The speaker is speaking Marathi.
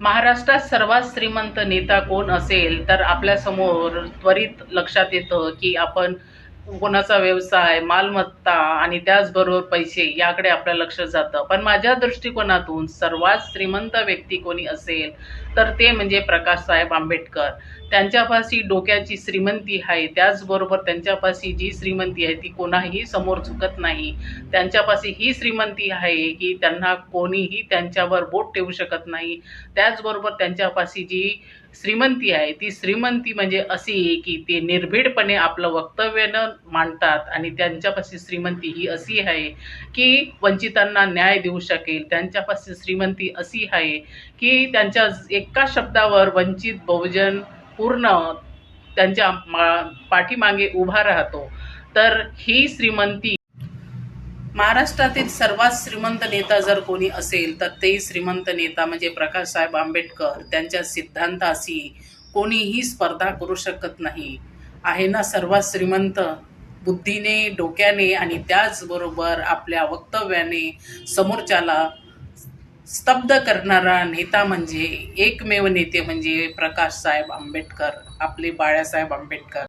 महाराष्ट्रात सर्वात श्रीमंत नेता कोण असेल तर आपल्यासमोर त्वरित लक्षात येतं की आपण कोणाचा व्यवसाय मालमत्ता आणि त्याचबरोबर पैसे याकडे आपलं लक्ष जातं. पण माझ्या दृष्टिकोनातून सर्वात श्रीमंत व्यक्ती कोणी असेल तर ते म्हणजे प्रकाशसाहेब आंबेडकर. त्यांच्यापाशी डोक्याची श्रीमंती आहे. त्याचबरोबर त्यांच्यापाशी जी श्रीमंती आहे ती कोणाही समोर चुकत नाही. त्यांच्यापाशी ही श्रीमंती आहे की त्यांना कोणीही त्यांच्यावर बोट ठेवू शकत नाही. त्याचबरोबर त्यांच्यापाशी जी श्रीमंती आहे ती श्रीमंती म्हणजे अशी की ते निर्भीडपणे आपलं वक्तव्यानं मांडतात आणि त्यांच्यापाशी श्रीमंती ही अशी आहे की वंचितांना न्याय देऊ शकेल त्यांच्यापाशी श्रीमंती अशी आहे की त्यांच्या एका शब्दावर वंचित बहुजन पूर्ण त्यांच्या मा पाठीमागे उभा राहतो. तर ही श्रीमंती महाराष्ट्रातील सर्वात श्रीमंत नेता जर कोणी असेल तर ते श्रीमंत नेता म्हणजे प्रकाशसाहेब आंबेडकर. त्यांच्या सिद्धांताशी कोणीही स्पर्धा करू शकत नाही. आहे ना सर्वात श्रीमंत? बुद्धीने डोक्याने आणि त्याचबरोबर आपल्या वक्तव्याने समोरच्याला स्तब्ध करणारा नेता म्हणजे एकमेव नेते म्हणजे प्रकाशसाहेब आंबेडकर आपले बाळासाहेब आंबेडकर.